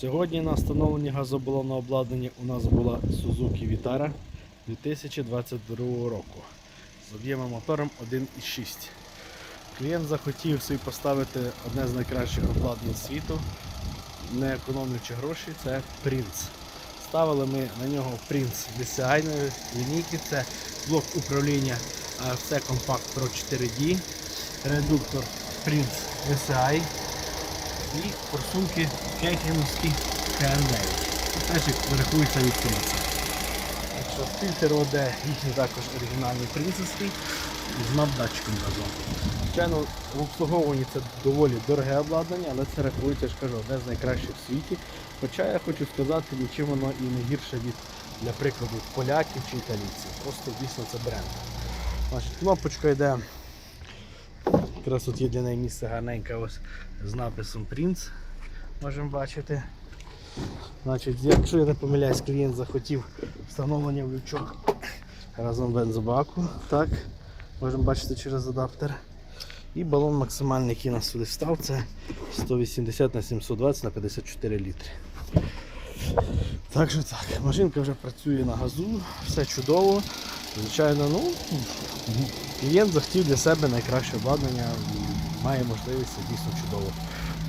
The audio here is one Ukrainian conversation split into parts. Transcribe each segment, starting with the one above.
Сьогодні на встановленні газобалонного обладнання у нас була Suzuki Vitara 2022 року з об'ємом мотором 1,6. Клієнт захотів собі поставити одне з найкращих обладнань світу, не економлюючи гроші, це Prince. Ставили ми на нього Prince DCI лінійки, це блок управління AFC Compact Pro 4D, редуктор Prince DCI і форсунки Кехінські КН9. Теж рахується від Принца. Так що фільтр ОД їхній також оригінальний принцевський з навдатчиком разом. Звичайно, в обслуговуванні це доволі дороге обладнання, але це рахується, я ж кажу, одне з найкращих в світі. Хоча я хочу сказати, нічим воно і не гірше від, для прикладу, поляків чи італійців. Просто дійсно це бренд. Значить, кнопочка йде. Якраз тут є для неї місце гарненьке ось з написом Prince. Можемо бачити. Значить, якщо я не помиляюсь, клієнт захотів встановлення в лючок разом бензобаку. Так, можемо бачити через адаптер. І балон максимальний, який нас сюди став, це 180 на 720 на 54 літри. Так що так, машинка вже працює на газу, все чудово. Звичайно, ну, клієнт захотів для себе найкраще обладнання, має можливість це дійсно чудово.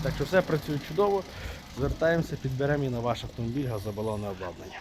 Так що все працює чудово. Звертаємося, підберемо і на ваш автомобіль газобалонне обладнання.